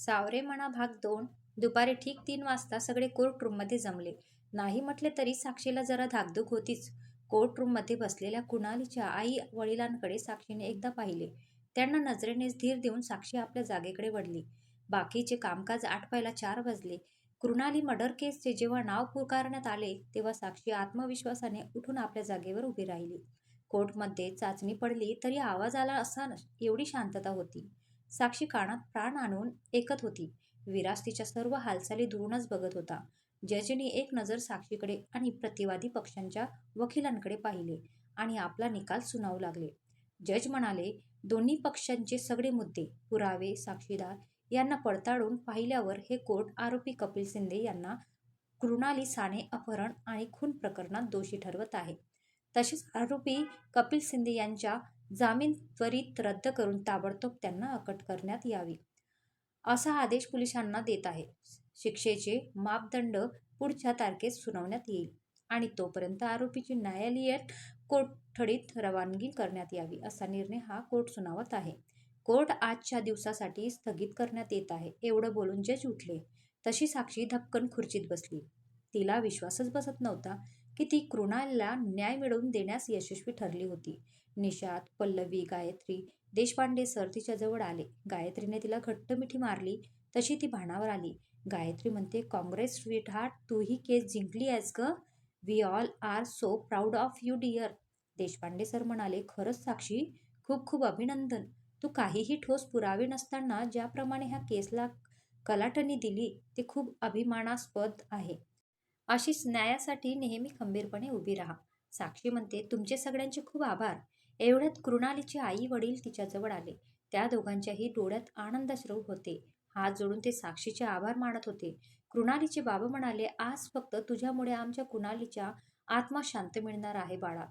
सावरे म्हणा भाग दोन. दुपारी ठीक तीन वाजता सगळे कोर्ट रूममध्ये जमले. नाही म्हटले तरी साक्षीला जरा धाकधूक होतीच. कोर्ट रूममध्ये बसलेल्या कुणालीच्या आई वडिलांकडे साक्षीने एकदा पाहिले. त्यांना नजरेने धीर देऊन साक्षी आपल्या जागेकडे वळली. बाकीचे कामकाज आठवायला चार वाजले. कृणाली मर्डर केसचे जेव्हा नाव पुकारण्यात आले तेव्हा साक्षी आत्मविश्वासाने उठून आपल्या जागेवर उभी राहिली. कोर्टमध्ये चाचणी पडली तरी आवाज आला असा एवढी शांतता होती. साक्षी कानात प्राण आणून ऐकत होती. विराज तिच्या सर्व हालचाली दुरूनच बघत होता. जजने एक नजर साक्षीकडे आणि प्रतिवादी पक्षांच्या वकिलांकडे पाहिले आणि आपला निकाल सुनावू लागले. जज म्हणाले दोन्ही पक्षांचे सगळे मुद्दे पुरावे साक्षीदार यांना पडताळून पाहिल्यावर हे कोर्ट आरोपी कपिल शिंदे यांना कृणाली साने अपहरण आणि खून प्रकरणात दोषी ठरवत आहे. तसेच आरोपी कपिल शिंदे यांच्या जामीन त्वरित रद्द करून ताबडतोब त्यांना अटक करण्यात यावी असा आदेश पोलिसांना देत आहे. शिक्षेचे मापदंड पुढच्या तारखेत सुनावण्यात येईल आणि तोपर्यंत आरोपीची न्यायालयीन कोठडीत रवानगी करण्यात यावी असा निर्णय हा कोर्ट सुनावत आहे. कोर्ट आजच्या दिवसासाठी स्थगित करण्यात येत आहे. एवढं बोलून जज उठले. तशी साक्षी धपकन खुर्चीत बसली. तिला विश्वासच बसत नव्हता की ती कृणालला न्याय मिळवून देण्यास यशस्वी ठरली होती. निषाद पल्लवी गायत्री. देशपांडे सर तिच्याजवळ आले. गायत्रीने तिला घट्ट मिठी मारली. तशी ती भानावर आली. गायत्री म्हणते काँग्रेस स्वीट हार्ट तू ही केस जिंकली आहेस ग. We all are so proud of you dear. Deshpande sir म्हणाले खरंच साक्षी खूप खूप अभिनंदन. तू काहीही ठोस पुरावे नसताना ज्याप्रमाणे ह्या केसला कलाटणी दिली ते खूप अभिमानास्पद आहे. अशीच न्यायासाठी नेहमी खंबीरपणे उभी राहा. साक्षी म्हणते तुमचे सगळ्यांचे खूप आभार. एवढ्यात कृणालीचे आई वडील तिच्याजवळ आले. त्या दोघांच्याही डोळ्यात आनंदाश्रू होते. हात जोडून ते साक्षीचे आभार मानत होते. कृणालीचे बाबा म्हणाले आज फक्त तुझ्यामुळे आमच्या कुणालीच्या आत्मा शांत मिळणार आहे बाळा.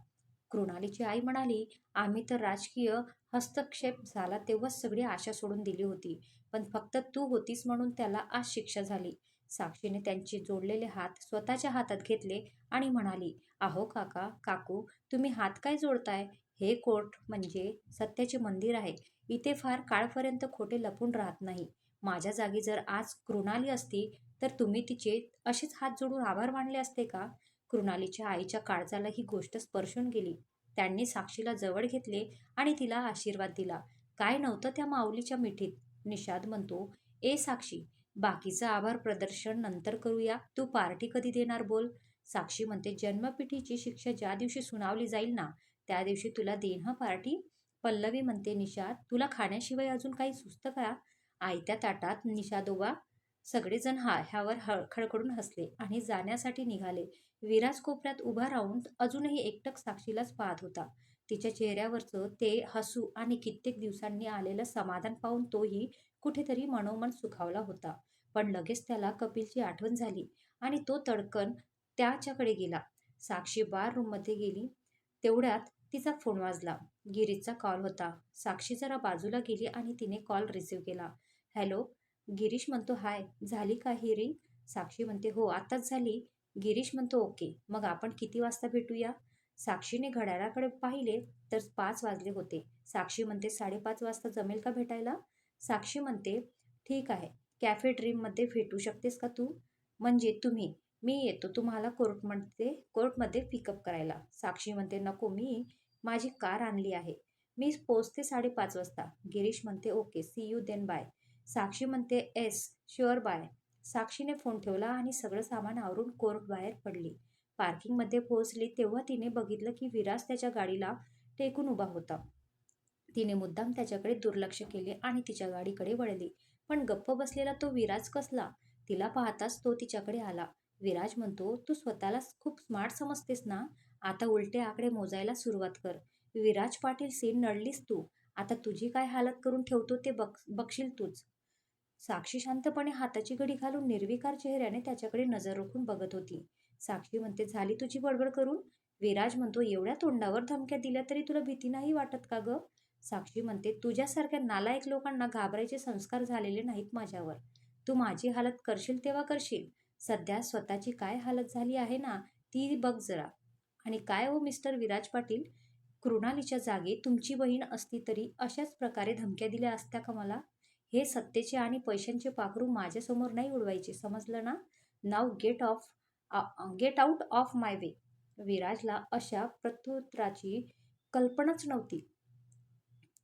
कृणालीची आई म्हणाली आम्ही तर राजकीय हस्तक्षेप झाला तेव्हाच सगळी आशा सोडून दिली होती. पण फक्त तू होतीस म्हणून त्याला आज शिक्षा झाली. साक्षीने त्यांचे जोडलेले हात स्वतःच्या हातात घेतले आणि म्हणाली अहो काका काकू तुम्ही हात काय जोडताय? हे कोर्ट म्हणजे सत्याचे मंदिर आहे. इथे फार काळपर्यंत खोटे लपून राहत नाही. माझ्या जागी जर आज कृणाली असती तर तुम्ही तिचे असेच हात जोडून आभार मानले असते का? कृणालीच्या आईच्या काळजाला ही गोष्ट स्पर्शून गेली. त्यांनी साक्षीला जवळ घेतले आणि तिला आशीर्वाद दिला. काय नव्हतं त्या माऊलीच्या मिठीत? निषाद म्हणतो ए साक्षी बाकीचं आभार प्रदर्शन नंतर करूया. तू पार्टी कधी देणार बोल साक्षी म्हणते जन्मपिठीची शिक्षा ज्या दिवशी सुनावली जाईल ना त्या दिवशी तुला देईन पार्टी? पल्लवी म्हणते निषाद तुला खाण्याशिवाय अजून काही सुचतं का आयत्या ताटात निषादोबा सगळेजण हा ह्यावर हळ खडखडून हसले आणि जाण्यासाठी निघाले. विराज कोपऱ्यात उभा राहून अजूनही एकटक साक्षीलाच पाहत होता. तिच्या चेहऱ्यावरचं ते हसू आणि कित्येक दिवसांनी आलेलं समाधान पाहून तोही कुठेतरी मनोमन सुखावला होता. पण लगेच त्याला कपिलची आठवण झाली आणि तो तडकन त्याच्याकडे गेला. साक्षी बार रूममध्ये गेली. तेवढ्यात तिचा फोन वाजला. गिरीशचा कॉल होता. साक्षी जरा बाजूला गेली आणि तिने कॉल रिसीव्ह केला. हॅलो गिरीश म्हणतो हाय. झाली का ही रिंग साक्षी म्हणते हो आताच झाली. गिरीश म्हणतो ओके. मग आपण किती वाजता भेटूया? साक्षीने घड्याळाकडे पाहिले तर पाच वाजले होते. साक्षी म्हणते साडेपाच वाजता जमेल का भेटायला? साक्षी म्हणते ठीक आहे. कॅफे ड्रीममध्ये भेटू शकतेस का तू? म्हणजे तुम्ही. मी येतो तुम्हाला कोर्टमध्ये कोर्टमध्ये पिकअप करायला. साक्षी म्हणते नको मी माझी कार आणली आहे. मी पोचते साडेपाच वाजता. गिरीश म्हणते okay see you then bye Sakshi म्हणते एस शुअर बाय साक्षीने फोन ठेवला आणि सगळं सामान आवरून कोर्ट बाहेर पडली. पार्किंगमध्ये पोहोचली तेव्हा तिने बघितलं की विराज त्याच्या गाडीला टेकून उभा होता. तिने मुद्दाम त्याच्याकडे दुर्लक्ष केले आणि तिच्या गाडीकडे वळली. पण गप्प बसलेला तो विराज कसला? तिला पाहताच तो तिच्याकडे आला. विराज म्हणतो तू स्वतःला खूप स्मार्ट समजतेस ना. आता उलटे आकडे मोजायला सुरुवात कर. विराज पाटील सीन नडलीस तू. आता तुझी काय हालत करून ठेवतो ते बघ बघशील तूच. साक्षी शांतपणे हाताची घडी घालून निर्विकार चेहऱ्याने त्याच्याकडे नजर रोखून बघत होती. साक्षी म्हणते झाली तुझी बडबड करून? विराज म्हणतो एवढ्या तोंडावर धमक्या दिल्या तरी तुला भीती नाही वाटत का ग? साक्षी म्हणते तुझ्यासारख्या नालायक लोकांना घाबरायचे संस्कार झालेले नाहीत माझ्यावर. तू माझी हालत करशील तेव्हा करशील. सध्या स्वतःची काय हालत झाली आहे ना ती बघ जरा. आणि काय हो मिस्टर विराज पाटील? कृणालीच्या जागे तुमची बहीण असती तरी अशाच प्रकारे धमक्या दिल्या असत्या का मला? हे सत्तेचे आणि पैशांचे पाखरू माझ्यासमोर नाही उडवायचे समजलं ना? नाव get off get out of my way विराजला अशा प्रत्युत्तराची कल्पनाच नव्हती.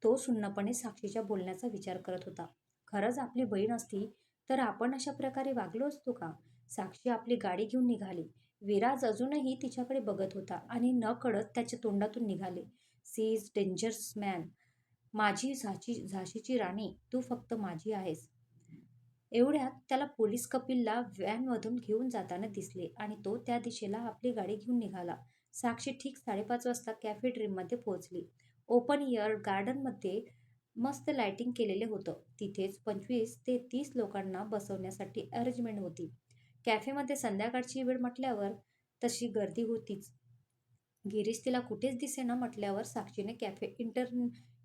तो सुन्नपणे साक्षीच्या बोलण्याचा विचार करत होता. खरंच आपली बहीण असती तर आपण अशा प्रकारे वागलो असतो का? साक्षी आपली गाडी घेऊन निघाली. विराज अजूनही तिच्याकडे बघत होता आणि न कळत त्याच्या तोंडातून निघाले. सी इज डेंजरस मॅन माझी झाशी झाशीची राणी. तू फक्त माझी आहेस. एवढ्यात त्याला पोलीस कपिलला व्हॅनमधून घेऊन जाताना दिसले आणि तो त्या दिशेला आपली गाडी घेऊन निघाला. साक्षी ठीक साडेपाच वाजता कॅफे ड्रीममध्ये पोहोचली. ओपन इयर गार्डनमध्ये मस्त लाइटिंग केलेले होतं. तिथेच पंचवीस ते तीस लोकांना बसवण्यासाठी अरेंजमेंट होती. कॅफेमध्ये संध्याकाळची वेळ म्हटल्यावर तशी गर्दी होतीच. गिरीश तिला कुठेच दिसेना म्हटल्यावर साक्षीने कॅफे इंटर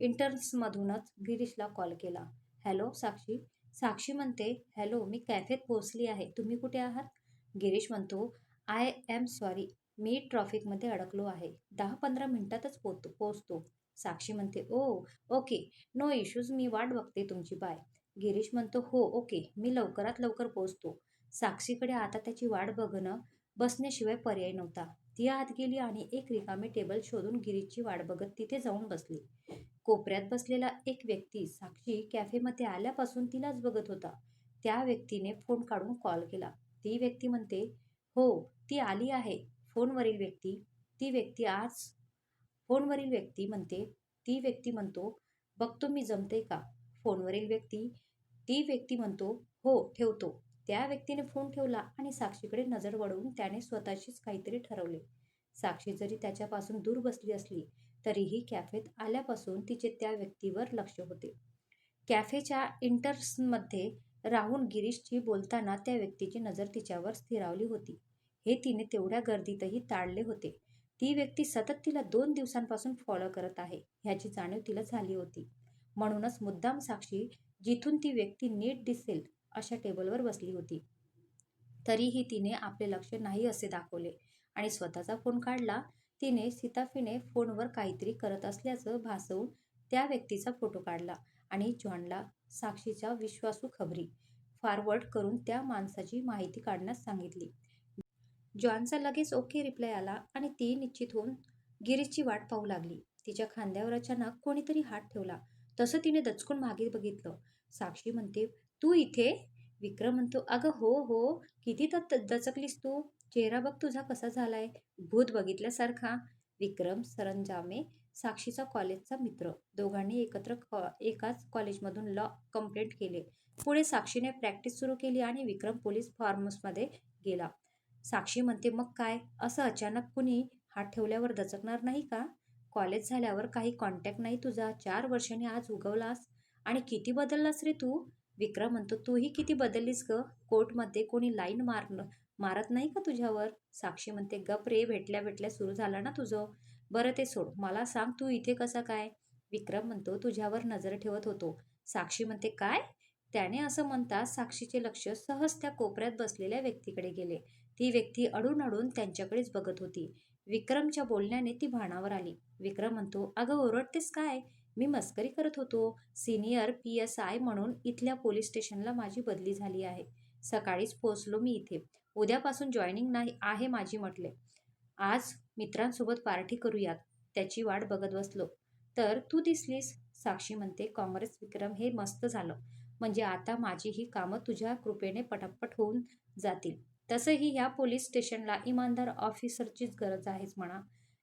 इंटर्न्समधूनच गिरीशला कॉल केला. हॅलो साक्षी. साक्षी म्हणते हॅलो मी कॅफेत पोहोचली आहे. तुम्ही कुठे आहात? गिरीश म्हणतो आय एम सॉरी. मी ट्रॉफिकमध्ये अडकलो आहे. दहा पंधरा मिनिटातच पोहतो पोहोचतो. साक्षी म्हणते ओ ओके. No issues. मी वाट बघते तुमची. बाय. गिरीश म्हणतो हो ओके. मी लवकरात लवकर पोहोचतो. साक्षीकडे आता त्याची वाट बघणं बसण्याशिवाय पर्याय नव्हता. ती आत गेली आणि एक रिकामी टेबल शोधून गिरीशची वाट बघत तिथे जाऊन बसली. कोपऱ्यात बसलेला एक व्यक्ती साक्षी कॅफेमध्ये आल्यापासून तिलाच बघत होता. त्या व्यक्तीने फोन काढून कॉल केला. ती व्यक्ती म्हणते हो ती आली आहे. फोनवरील व्यक्ती. ती व्यक्ती आज फोनवरील व्यक्ती म्हणते ती व्यक्ती म्हणतो बघतो मी जमते का? फोनवरील व्यक्ती ती व्यक्ती म्हणतो हो ठेवतो. त्या व्यक्तीने फोन ठेवला आणि साक्षीकडे नजर वळवून त्याने स्वतःशीच काहीतरी ठरवले. साक्षी जरी त्याच्यापासून दूर बसली असली तरीही कॅफेत आल्यापासून तिचे त्या व्यक्तीवर लक्ष होते. कॅफेच्या इंटर्समध्ये राहून गिरीशची बोलताना त्या व्यक्तीची नजर तिच्यावर स्थिरावली होती. हे तिने तेवढ्या गर्दीतही टाळले होते. ती व्यक्ती सतत तिला दोन दिवसांपासून फॉलो करत आहे ह्याची जाणीव तिला झाली होती. म्हणूनच मुद्दाम साक्षी जिथून ती व्यक्ती नीट दिसेल अशा टेबलवर बसली होती. तरीही तिने आपले लक्ष नाही असे दाखवले आणि स्वतःचा फोन काढला. तिने सीताफीने फोनवर काहीतरी करत असल्याचं भासवून त्या व्यक्तीचा फोटो काढला आणि जॉनला साक्षीच्या विश्वासू खबरी फॉरवर्ड करून त्या माणसाची माहिती काढण्यास सांगितली. जॉनचा लगेच ओके रिप्लाय आला आणि ती निश्चित होऊन गिरीशची वाट पाहू लागली. तिच्या खांद्यावर अचानक कोणीतरी हात ठेवला. तसं तिने दचकून मागे बघितलं. साक्षी म्हणते तू इथे? विक्रम म्हणतो अगं हो हो. किती तर दचकलीस तू? चेहरा बघ तुझा कसा झालाय. भूत बघितल्यासारखा. विक्रम सरंजामे साक्षीचा कॉलेजचा मित्र. दोघांनी एकत्र कॉ एकाच कॉलेजमधून लॉ कंप्लेंट केले. पुढे साक्षीने प्रॅक्टिस सुरू केली आणि विक्रम पोलीस फॉर्मसमध्ये गेला. साक्षी म्हणते मग काय? असं अचानक कुणी हात ठेवल्यावर दचकणार नाही का? कॉलेज झाल्यावर काही कॉन्टॅक्ट नाही तुझा. चार वर्षांनी आज उगवलास आणि किती बदललास रे तू? विक्रम म्हणतो तूही किती बदललीस ग? कोर्टमध्ये कोणी लाईन मार मारत नाही का तुझ्यावर? साक्षी म्हणते गप रे भेटल्या भेटल्या सुरू झालं ना तुझं. बरं ते सोड मला सांग तू इथे कसा काय? विक्रम म्हणतो तुझ्यावर नजर ठेवत होतो. साक्षी म्हणते काय? त्याने असं म्हणता साक्षीचे लक्ष सहज त्या कोपऱ्यात बसलेल्या व्यक्तीकडे गेले. ती व्यक्ती अडून अडून त्यांच्याकडेच बघत होती. विक्रमच्या बोलण्याने ती भाणावर आली. विक्रम म्हणतो अगं ओरडतेस काय? मी मस्करी करत होतो. सिनियर पी एस आय म्हणून इथल्या पोलीस स्टेशनला माझी बदली झाली आहे. सकाळीच पोहोचलो मी इथे. उद्यापासून जॉईनिंग नाही आहे माझी म्हटले. आज मित्रांसोबत पार्टी करूयात त्याची वाट बघत बसलो. तर तू दिसलीस साक्षी म्हणते. काँग्रेस विक्रम हे मस्त झालं. म्हणजे आता माझी ही कामं तुझ्या कृपेने पटापट होऊन जातील. तसंही ह्या पोलीस स्टेशनला इमानदार ऑफिसरचीच गरज आहेच म्हणा.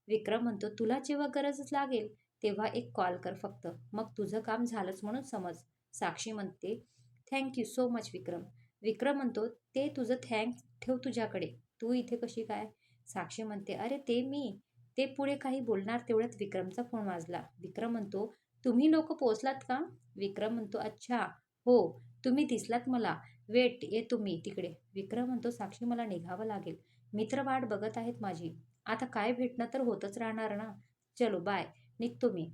विक्रम म्हणतो तुला जेव्हा गरजच लागेल तेव्हा एक कॉल कर फक्त. मग तुझं काम झालंच म्हणून समज. साक्षी म्हणते thank you so much Vikram. Vikram म्हणतो ते तुझं थँक ठेव तुझ्याकडे. तू इथे कशी काय? साक्षी म्हणते अरे ते मी. ते पुढे काही बोलणार तेवढ्यात विक्रमचा फोन वाजला. विक्रम म्हणतो तुम्ही लोक पोचलात का? विक्रम म्हणतो अच्छा. हो. तुम्ही दिसलात मला. वेट येतो मी तिकडे. विक्रम म्हणतो साक्षी मला निघावं लागेल. मित्र वाट बघत आहेत माझी. आता काय भेटणं तर होतच राहणार ना. चलो बाय निघतो मी.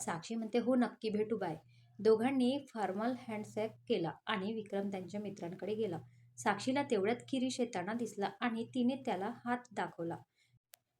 साक्षी म्हणते हो नक्की भेटू बाय. दोघांनी फॉर्मल हँडसॅक केला आणि विक्रम त्यांच्या मित्रांकडे गेला. साक्षीला तेवढ्यात किरीश येताना दिसला आणि तिने त्याला हात दाखवला.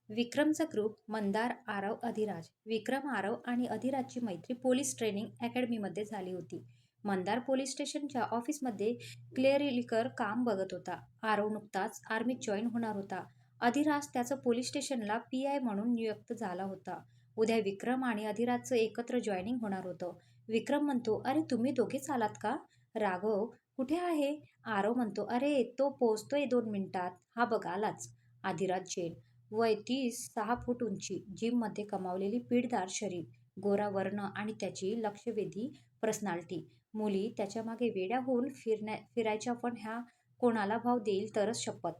विक्रमचा ग्रुप मंदार आरव अधिराज. विक्रम आरव आणि अधिराजची मैत्री पोलीस ट्रेनिंग अकॅडमीमध्ये झाली होती. मंदार पोलीस स्टेशनच्या ऑफिसमध्ये क्लेरिलिकर काम बघत होता. आरव नुकताच आर्मीत जॉईन होणार होता. अधिराज त्याचं पोलीस स्टेशनला पी आय म्हणून नियुक्त झाला होता. उद्या विक्रम आणि अधिराजचं एकत्र जॉईनिंग होणार होतं. विक्रम म्हणतो अरे तुम्ही दोघेच आलात का? राघव कुठे आहे? आरव म्हणतो अरे तो पोचतोय दोन मिनिटात. हा बघ आलाच. अधिराज जैन वय तीस सहा फूट उंची जिममध्ये कमावलेली पीडदार शरीर गोरा वर्ण आणि त्याची लक्षवेधी पर्सनॅलिटी मुली त्याच्यामागे वेड्या होऊन फिरण्या फिरायच्या पण ह्या कोणाला भाव देईल तरच शपथ.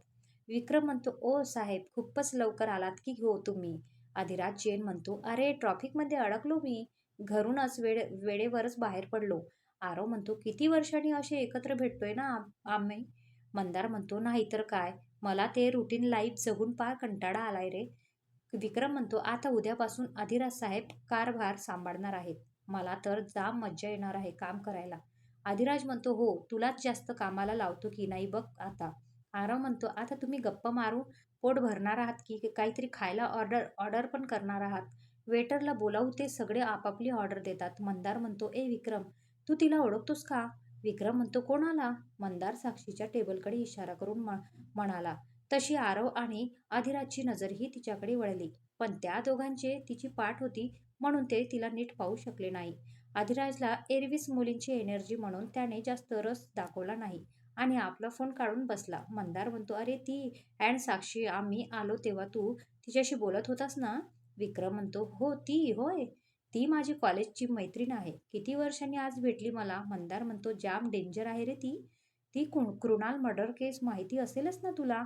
विक्रम म्हणतो ओ साहेब खूपच लवकर आलात की हो तुम्ही. अधिराज जैन म्हणतो अरे ट्रॉफिकमध्ये अडकलो मी. घरूनच वेळ वेळेवरच बाहेर पडलो. आरव म्हणतो किती वर्षांनी असे एकत्र भेटतोय ना आम्ही? मंदार म्हणतो नाही तर काय? मला ते रुटीन लाईफ जगून फार कंटाळा आलाय रे. विक्रम म्हणतो आता उद्यापासून अधिराज साहेब कारभार सांभाळणार आहेत. मला तर जाम मज्जा येणार आहे काम करायला. अधिराज म्हणतो हो तुलाच जास्त कामाला लावतो की नाही बघ आता. आरव म्हणतो आता तुम्ही गप्पा मारून पोट भरणार आहात की काहीतरी खायला ऑर्डर ऑर्डर पण करणार आहात? वेटरला बोलावू ते सगळे आपापली ऑर्डर देतात. मंदार म्हणतो ए विक्रम तू तिला ओळखतोस का? विक्रम म्हणतो कोणाला? मंदार साक्षीच्या टेबलकडे इशारा करून म्हणाला. तशी आरव आणि अधिराजची नजरही तिच्याकडे वळली. पण त्या दोघांचे तिची पाठ होती म्हणून ते तिला नीट पाहू शकले नाही. अधिराजला एरवीस मुलींची एनर्जी म्हणून त्याने जास्त रस दाखवला नाही. आणि आपला फोन काढून बसला. मंदार म्हणतो अरे ती अँड साक्षी आम्ही आलो तेव्हा तू तिच्याशी बोलत होतास ना? विक्रम म्हणतो हो ती होय. ती माझी कॉलेजची मैत्रीण आहे. किती वर्षांनी आज भेटली मला? मंदार म्हणतो जाम डेंजर आहे रे ती. ती कुण कृणाल मर्डर केस माहिती असेलच ना तुला?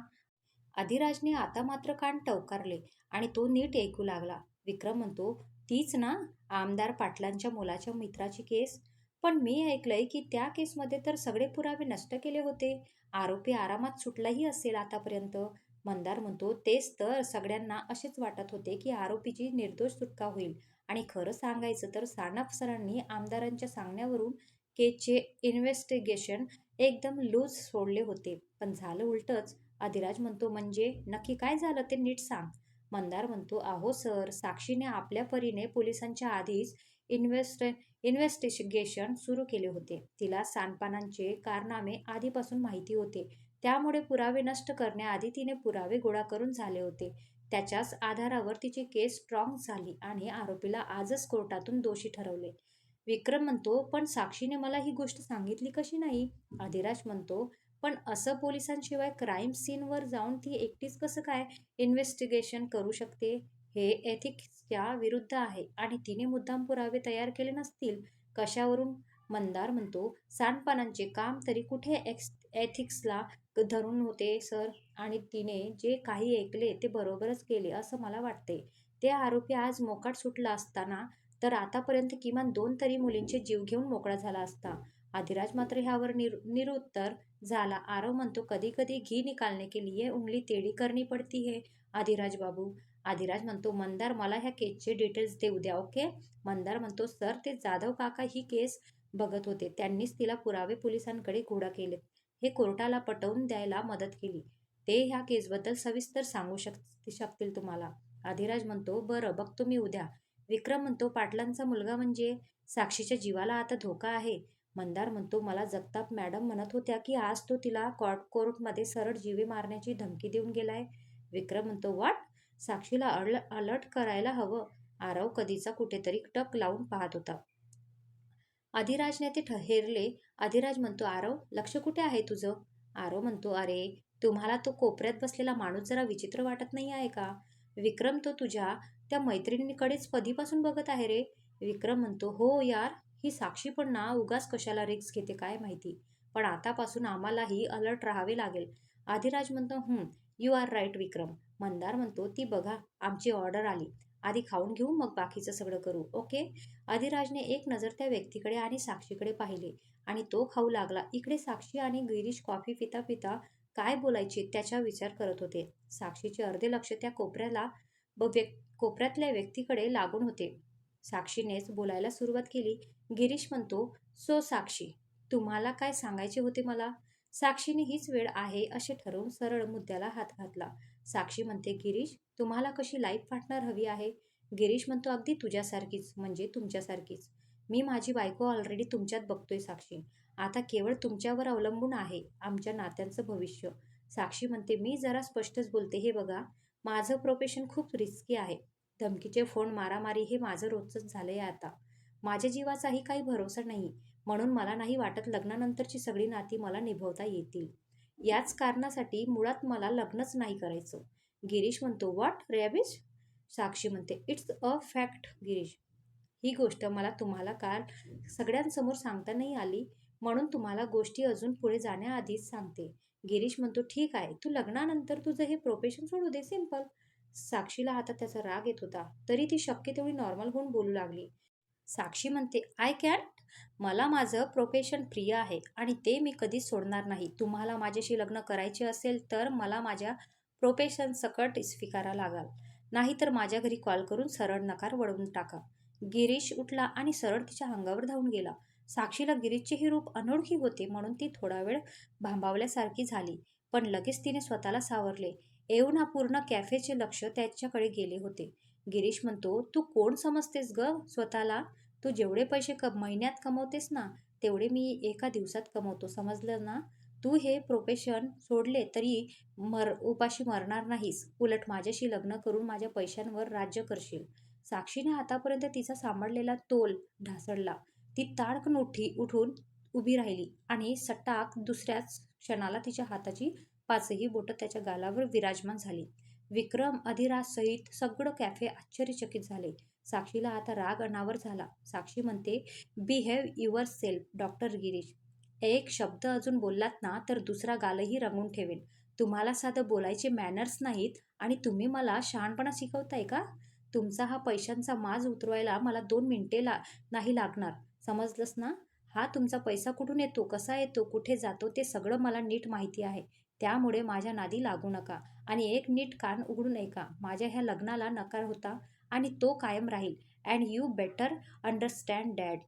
अधिराजने आता मात्र कान टवकारले आणि तो नीट ऐकू लागला. विक्रम म्हणतो तीच ना आमदार पाटलांच्या मुलाच्या मित्राची केस पण मी ऐकलंय की त्या केसमध्ये तर सगळे पुरावे नष्ट केले होते. आरोपी आरामात सुटलाही असेल आतापर्यंत. मंदार म्हणतो तेच तर सगळ्यांना असेच वाटत होते की आरोपीची निर्दोष सुटका होईल. आणि खरं सांगायचं तर सानप सरांनी आमदारांच्या सांगण्यावरून केसचे इन्व्हेस्टिगेशन एकदम लूज सोडले होते. पण झालं उलटच. अधिराज म्हणतो म्हणजे नक्की काय झालं ते नीट सांग. मंदार म्हणतो अहो सर साक्षीने आपल्या परीने पोलिसांच्या आधीच इन्व्हेस्ट इन्व्हेस्टिगेशन सुरू केले होते. तिला सांडपानांचे कारनामे आधीपासून माहिती होते. त्यामुळे पुरावे नष्ट करण्याआधी तिने पुरावे गोळा करून झाले होते. त्याच्याच आधारावर तिची केस स्ट्रॉंग झाली आणि आरोपीला आजच कोर्टातून दोषी ठरवले. विक्रम म्हणतो पण साक्षीने मला ही गोष्ट सांगितली कशी नाही? अधिराज म्हणतो पण असं पोलिसांशिवाय क्राईम सीनवर जाऊन ती एकटीच कसं काय इन्व्हेस्टिगेशन करू शकते? हे एथिक्सच्या विरुद्ध आहे आणि तिने मुद्दाम पुरावे तयार केले नसतील. कशावरून? मंदार म्हणतो सांडपानांचे काम तरी कुठे एक्स एथिक्सला धरून होते सर? आणि तिने जे काही ऐकले ते बरोबरच केले असं मला वाटते. ते आरोपी आज मोकाट सुटला असताना तर आतापर्यंत किमान दोन तरी मुलींचे जीव घेऊन मोकळा झाला असता. अधिराज मात्र ह्यावर निर निरुत्तर झाला. आरव म्हणतो कधी कधी घी निकालने के लिए उंगली टेढ़ी करनी पडती है. अधिराज बाबू अधिराज म्हणतो मंदार मला ह्या केसचे डिटेल्स देऊ द्या ओके मंदार म्हणतो सर ते जाधव काका ही केस बघत होते. त्यांनीच तिला पुरावे पोलिसांकडे घोडा केले. हे कोर्टाला पटवून द्यायला मदत केली. ते ह्या केसबद्दल सविस्तर सांगू शक शकतील तुम्हाला अधिराज म्हणतो बरं बघतो मी उद्या विक्रम म्हणतो पाटलांचा मुलगा म्हणजे साक्षीच्या जीवाला आता धोका आहे मंदार म्हणतो मला जगताप मॅडम म्हणत होत्या की आज तो तिला कॉर्ट कोर्टमध्ये सरळ जीवे मारण्याची धमकी देऊन गेलाय विक्रम म्हणतो वाट साक्षीला अल अलर्ट करायला हवं. आरव कधीचा कुठेतरी टक लावून पाहत होता. अधिराजने ते ठहेरले अधिराज म्हणतो आरव लक्ष कुठे आहे तुझं? आरव म्हणतो अरे तुम्हाला तो कोपऱ्यात बसलेला माणूस जरा विचित्र वाटत नाही आहे का? विक्रम तो तुझ्या त्या मैत्रिणीकडेच कधीपासून बघत आहे रे? विक्रम म्हणतो हो यार ही साक्षी पण ना उगाच कशाला रिक्स घेते काय माहिती? पण आतापासून आम्हालाही अलर्ट राहावे लागेल. आदिराज म्हणतो हं you are right Vikram. Mandar म्हणतो ती बघा आमची ऑर्डर आली. आधी खाऊन घेऊ मग बाकीचं सगळं करू. ओके. अधिराजने एक नजर त्या व्यक्तीकडे आणि साक्षीकडे पाहिले आणि तो खाऊ लागला. इकडे साक्षी आणि गिरीश कॉफी पिता पिता काय बोलायचे त्याचा विचार करत होते. साक्षीचे अर्धे लक्ष त्या कोपऱ्याला व व्यक कोपऱ्यातल्या व्यक्तीकडे लागून होते. साक्षीनेच बोलायला सुरुवात केली. गिरीश म्हणतो सो साक्षी तुम्हाला काय सांगायचे होते मला? साक्षीने हीच वेळ आहे असे ठरवून सरळ मुद्द्याला हात घातला. साक्षी म्हणते गिरीश तुम्हाला कशी लाईफ पार्टनर हवी आहे? गिरीश म्हणतो अगदी तुझ्यासारखीच म्हणजे तुमच्यासारखीच. मी माझी बायको ऑलरेडी तुमच्यात बघतोय साक्षी. आता केवळ तुमच्यावर अवलंबून आहे आमच्या नात्यांचं भविष्य. साक्षी म्हणते मी जरा स्पष्टच बोलते. हे बघा माझं प्रोफेशन खूप रिस्की आहे. धमकीचे फोन मारामारी हे माझं रोजचंच झालंय आता. माझ्या जीवाचाही काही भरोसा नाही. म्हणून मला नाही वाटत लग्नानंतरची सगळी नाती मला निभवता येतील. याच कारणासाठी मुळात मला लग्नच नाही करायचं. गिरीश म्हणतो वॉट रॅबिश साक्षी म्हणते इट्स अ फॅक्ट गिरीश. ही गोष्ट मला तुम्हाला काल सगळ्यांसमोर सांगता नाही आली म्हणून तुम्हाला गोष्टी अजून पुढे जाण्याआधीच सांगते. गिरीश म्हणतो ठीक आहे तू लग्नानंतर तुझं हे प्रोफेशन सोडू दे सिंपल साक्षीला आता त्याचा राग येत होता तरी ती शक्य तेवढी नॉर्मल होऊन बोलू लागली. साक्षी म्हणते आय कॅन्ट मला माझं प्रोफेशन प्रिय आहे आणि ते मी कधीच सोडणार नाही. तुम्हाला माझ्याशी लग्न करायचे असेल तर मला माझ्या प्रोफेशन सकट स्वीकारा लागाल. नाहीतर माझ्या घरी कॉल करून सरळ नकार वळवून टाका. गिरीश उठला आणि सरळ तिच्या अंगावर धावून गेला. साक्षीला गिरीशचे हे रूप अनोळखी होते म्हणून ती थोडा वेळ भांबावल्यासारखी झाली पण लगेच तिने स्वतःला सावरले. एवना पूर्ण कॅफेचे लक्ष त्याच्याकडे गेले होते. गिरीश म्हणतो तू कोण समजतेस ग? स्वतःला तू जेवढे पैसे क महिन्यात कमवतेस ना तेवढे मी एका दिवसात कमवतो. समजलं ना? तू हे प्रोफेशन सोडले तरी मर उपाशी मरणार नाहीस. उलट माझ्याशी लग्न करून माझ्या पैशांवर राज्य करशील. साक्षीने आतापर्यंत तिचा सांभाळलेला तोल ढासळला. ती ताडकन उठी उठून उभी राहिली आणि सटाक दुसऱ्याच क्षणाला तिच्या हाताची पाचही बोटं त्याच्या गालावर विराजमान झाली. विक्रम अधिराजसहित सगळं कॅफे आश्चर्यचकित झाले. साक्षीला आता राग अनावर झाला. साक्षी म्हणते behave yourself doctor Girish. एक शब्द अजून बोललात ना तर दुसरा गालही रंगून ठेवेन. तुम्हाला साधं बोलायचे मॅनर्स नाहीत आणि तुम्ही मला शहाणपणा शिकवताय का? तुमचा हा पैशांचा माज उतरवायला मला दोन मिनिटे ला नाही लागणार. समजलंस ना? हा तुमचा पैसा कुठून येतो कसा येतो कुठे जातो ते सगळं मला नीट माहिती आहे. त्यामुळे माझ्या नादी लागू नका आणि एक नीट कान उघडून ऐका माझ्या ह्या लग्नाला नकार होता. आणि तो कायम राहील. And you better understand dad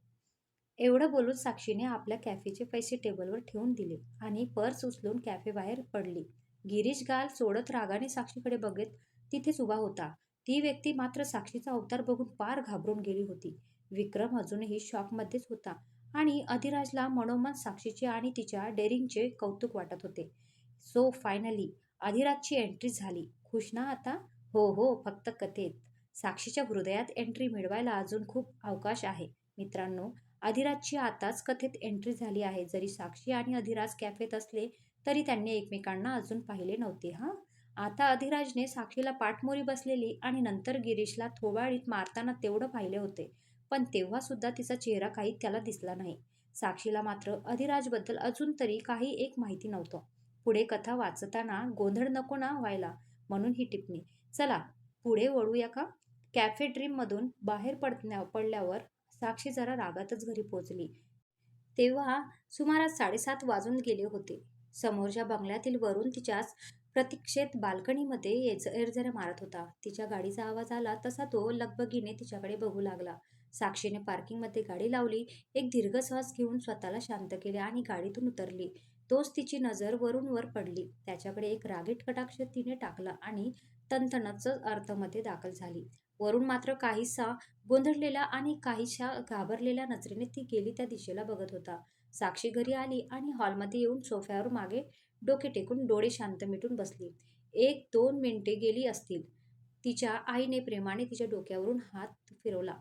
एवढं बोलून साक्षीने आपल्या कॅफेचे पैसे टेबलवर ठेवून दिले आणि पर्स उचलून कॅफेबाहेर पडली. गिरीश गाल सोडत रागाने साक्षीकडे बघत तिथेच उभा होता. ती व्यक्ती मात्र साक्षीचा अवतार बघून पार घाबरून गेली होती. विक्रम अजूनही शॉकमध्येच होता आणि अधिराजला मनोमन साक्षीचे आणि तिच्या डेअरिंगचे कौतुक वाटत होते. सो फायनली अधिराजची एंट्री झाली. खुश ना आता? हो हो फक्त कथेत. साक्षीच्या हृदयात एंट्री मिळवायला अजून खूप अवकाश आहे. मित्रांनो अधिराजची आताच कथेत एंट्री झाली आहे. जरी साक्षी आणि अधिराज कॅफेत असले तरी त्यांनी एकमेकांना अजून पाहिले नव्हते हां? आता अधिराजने साक्षीला पाठमोरी बसलेली आणि नंतर गिरीशला थोबाळीत मारताना तेवढं पाहिले होते. पण तेव्हा सुद्धा तिचा चेहरा काही त्याला दिसला नाही. साक्षीला मात्र अधिराजबद्दल अजून तरी काही एक माहिती नव्हतं. पुढे कथा वाचताना गोंधळ नको ना व्हायला म्हणून ही टिप्पणी. चला पुढे वळूया का? कॅफे ड्रीममधून बाहेर पडण्या पडल्यावर साक्षी जरा रागातच घरी पोचली. तेव्हा सुमारास साडेसात वाजून गेले होते. समोरच्या बंगल्यातील वरून तिच्याच प्रतीक्षेत बाल्कनीमध्ये येज एरझऱ्या मारत होता. तिच्या गाडीचा आवाज आला तसा तो लगबगीने तिच्याकडे बघू लागला. साक्षीने पार्किंगमध्ये गाडी लावली एक दीर्घ श्वास घेऊन स्वतःला शांत केले आणि गाडीतून उतरली. तोच तिची नजर वरून वर पडली. त्याच्याकडे एक रागीट कटाक्ष तिने टाकला आणि तणतणच अर्थमध्ये दाखल झाली. वरून मात्र काहीसा गोंधळलेला आणि काहीशा घाबरलेल्या नजरेने ती गेली त्या दिशेला बघत होता. साक्षी घरी आली आणि हॉलमध्ये येऊन सोफ्यावर मागे डोके टेकून डोळे शांत मिटून बसली. एक दोन मिनिटे गेली असतील. तिच्या आईने प्रेमाने तिच्या डोक्यावरून हात फिरवला.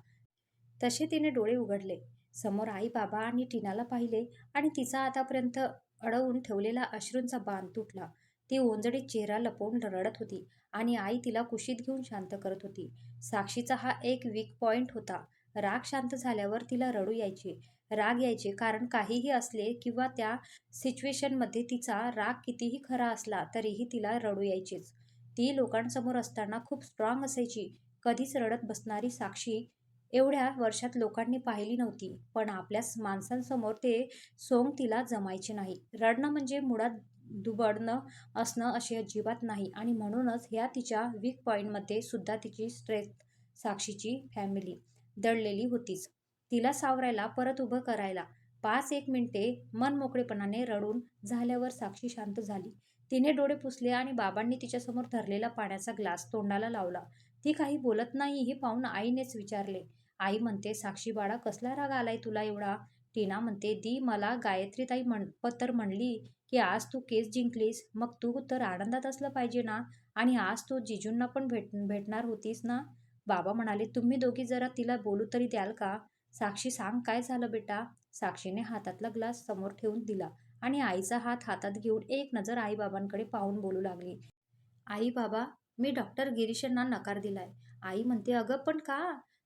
तसे तिने डोळे उघडले. समोर आई बाबा आणि टीनाला पाहिले आणि तिचा आतापर्यंत अडवून ठेवलेला अश्रूंचा बांध तुटला. ती ओंजडीत चेहरा लपवून रडत होती आणि आई तिला कुशीत घेऊन शांत करत होती. साक्षीचा हा एक वीक पॉइंट होता. राग शांत झाल्यावर तिला रडू यायचे. राग यायचे कारण काहीही असले किंवा त्या सिच्युएशनमध्ये तिचा राग कितीही खरा असला तरीही तिला रडू यायचेच. ती लोकांसमोर असताना खूप स्ट्रॉंग असायची. कधीच रडत बसणारी साक्षी एवढ्या वर्षात लोकांनी पाहिली नव्हती. पण आपल्या माणसांसमोर ते सोंग तिला जमायचे नाही. रडणं म्हणजे मुळात दुबडणं असणं अशी अजिबात नाही. आणि म्हणूनच ह्या तिच्या वीक पॉईंटमध्ये सुद्धा तिची स्ट्रेंथ साक्षीची फॅमिली दडलेली होतीच. तिला सावरायला परत उभं करायला पाच एक मिनिटे मन मोकळेपणाने रडून झाल्यावर साक्षी शांत झाली. तिने डोळे पुसले आणि बाबांनी तिच्यासमोर धरलेला पाण्याचा ग्लास तोंडाला लावला. ती काही बोलत नाही हे पाहून आईनेच विचारले. आई म्हणते साक्षी बाळा कसला राग आलाय तुला एवढा? टीना म्हणते दी मला गायत्रीताई म्हण तर म्हणली की आज तू केस जिंकलीस मग तू तर आनंदात असलं पाहिजे ना? आणि आज तू जिजूंना पण भेट भेटणार होतीस ना? बाबा म्हणाले तुम्ही दोघी जरा तिला बोलू तरी द्याल का? साक्षी सांग काय झालं बेटा? साक्षीने हातातला ग्लास समोर ठेवून दिला आणि आईचा हात हातात घेऊन एक नजर आईबाबांकडे पाहून बोलू लागली. आई बाबा मी डॉक्टर गिरीशांना नकार दिलाय. आई म्हणते अगं पण का?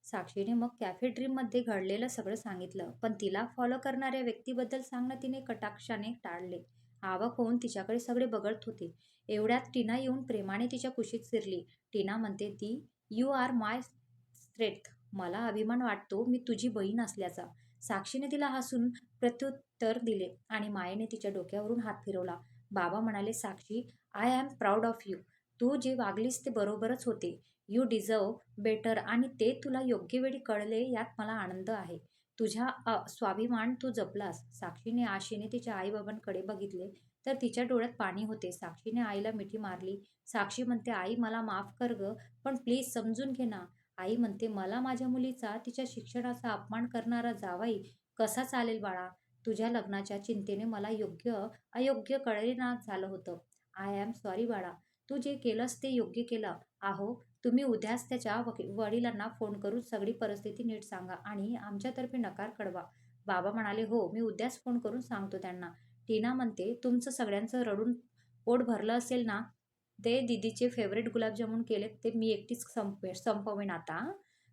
साक्षीने मग कॅफे ड्रीममध्ये घडलेलं सगळं सांगितलं. पण तिला फॉलो करणाऱ्या व्यक्तीबद्दल सांगणं तिने कटाक्षाने टाळले. आवक होऊन तिच्याकडे सगळे बघत होते. एवढ्यात टीना येऊन प्रेमाने तिच्या कुशीत शिरली. टीना म्हणते ती यू आर माय स्ट्रेथ मला अभिमान वाटतो मी तुझी बहीण असल्याचा. साक्षीने तिला हसून प्रत्युत्तर दिले आणि मायेने तिच्या डोक्यावरून हात फिरवला. बाबा म्हणाले Sakshi I am proud of you तू जे वागलीस ते बरोबरच होते. यू डिझर्व बेटर आणि ते तुला योग्य वेळी कळले यात मला आनंद आहे. तुझ्या स्वाभिमान तू जपलास. साक्षीने आशेने तिच्या आईबाबांकडे बघितले तर तिच्या डोळ्यात पाणी होते. साक्षीने आईला मिठी मारली. साक्षी म्हणते आई मला माफ कर ग पण प्लीज समजून घे ना. आई म्हणते मला माझ्या मुलीचा तिच्या शिक्षणाचा अपमान करणारा जावाई कसा चालेल बाळा? तुझ्या लग्नाच्या चिंतेने मला योग्य अयोग्य कळेना झालं होतं. आय एम सॉरी बाळा. तू जे केलंस ते योग्य केलं. आहो तुम्ही उद्याच त्याच्या वडिलांना फोन करून सगळी परिस्थिती नीट सांगा आणि आमच्यातर्फे नकार कळवा. बाबा म्हणाले हो मी उद्याच फोन करून सांगतो त्यांना. टीना म्हणते तुमचं सगळ्यांचं रडून पोट भरलं असेल ना? ते दीदीचे फेवरेट गुलाबजामुन केले ते मी एकटीच संपवे संपवेन आता.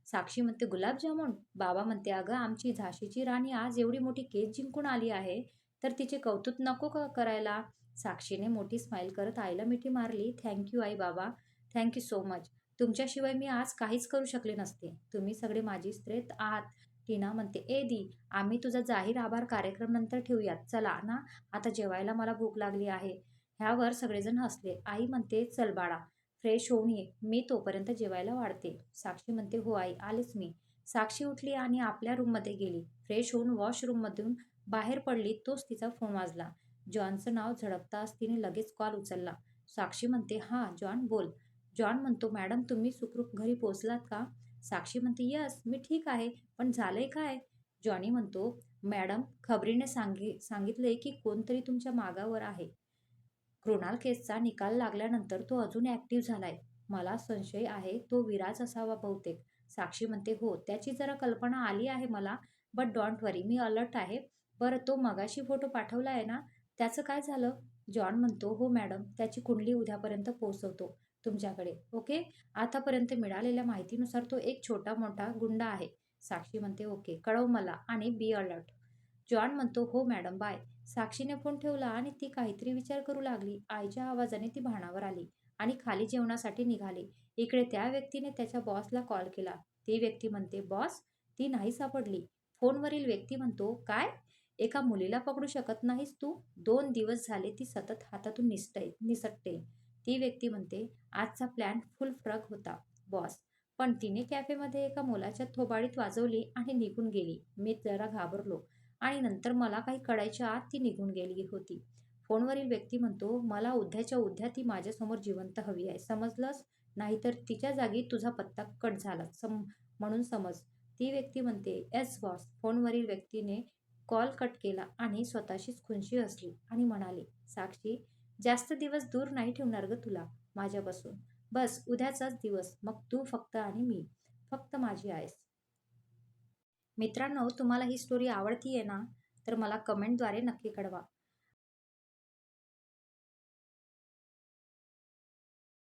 साक्षी म्हणते गुलाबजामुन? बाबा म्हणते अगं आमची झाशीची राणी आज एवढी मोठी केस जिंकून आली आहे तर तिचे कौतुक नको का करायला. साक्षीने मोठी स्माईल करत आईला मिठी मारली. थँक्यू आई बाबा. थँक्यू सो मच तुमच्याशिवाय मी आज काहीच करू शकले नसते. तुम्ही सगळे माझी स्त्रेत आहात. टीना म्हणते ए दी आम्ही तुझा जाहीर आभार कार्यक्रम नंतर ठेवूयात. चला ना आता जेवायला मला भूक लागली आहे. ह्यावर सगळेजण हसले. आई म्हणते चल बाळा फ्रेश होऊन ये. मी तोपर्यंत जेवायला वाढते. साक्षी म्हणते हो आई आलेच मी. साक्षी उठली आणि आपल्या रूममध्ये गेली. फ्रेश होऊन वॉशरूममधून बाहेर पडली तोच तिचा फोन वाजला. जॉनचं नाव झडपताच तिने लगेच कॉल उचलला. साक्षी म्हणते हां जॉन बोल. जॉन म्हणतो मॅडम तुम्ही सुखरूप घरी पोचलात का? साक्षी म्हणते यस मी ठीक आहे पण झालंय काय? जॉनी म्हणतो मॅडम खबरीने सांगी सांगितले की कोणतरी तुमच्या मागावर आहे. कृणाल केसचा निकाल लागल्यानंतर तो अजून ॲक्टिव्ह झालाय. मला संशय आहे तो विराज असावा बहुतेक. साक्षी म्हणते हो त्याची जरा कल्पना आली आहे मला बट डोंट वरी मी अलर्ट आहे. बरं तो मगाशी फोटो पाठवला आहे ना त्याचं काय झालं? जॉन म्हणतो हो मॅडम त्याची कुंडली उद्यापर्यंत पोहोचवतो. तुमच्याकडे ओके? आतापर्यंत मिळालेल्या माहितीनुसार तो एक छोटा मोठा गुंडा आहे. साक्षी म्हणते ओके कळव मला आणि बी अलर्ट. जॉन म्हणतो हो मॅडम बाय. साक्षीने फोन ठेवला आणि ती काहीतरी विचार करू लागली. आईच्या आवाजाने ती भानावर आली आणि खाली जेवणासाठी निघाली. इकडे त्या व्यक्तीने त्याच्या बॉसला कॉल केला. ती व्यक्ती म्हणते बॉस ती नाही सापडली. फोनवरील व्यक्ती म्हणतो काय? एका मुलीला पकडू शकत नाहीस तू? दोन दिवस झाले ती सतत हातातून निसटे निसटते. ती व्यक्ती म्हणते आजचा प्लॅन फुल फ्रग होता बॉस पण तिने कॅफेमध्ये एका मुलाच्या थोबाडीत वाजवली आणि निघून गेली. मी जरा घाबरलो आणि नंतर मला काही कळायच्या आत ती निघून गेली होती. फोनवरील व्यक्ती म्हणतो मला उद्याच्या उद्या ती माझ्यासमोर जिवंत हवी आहे. समजलंस? नाहीतर तिच्या जागी तुझा पत्ता कट झाला. सम म्हणून समज. ती व्यक्ती म्हणते एस बॉस फोनवरील व्यक्तीने कॉल कट केला आणि स्वतःशीच खुनशी असली आणि म्हणाले साक्षी जास्त दिवस दूर नाही ठेवणार ग तुला माझ्यापासून. बस उद्याचाच दिवस. मग तू फक्त आणि मी. फक्त माझी आहेस मित्रांनो तुम्हाला ही स्टोरी आवडती आहे ना तर मला कमेंटद्वारे नक्की कळवा.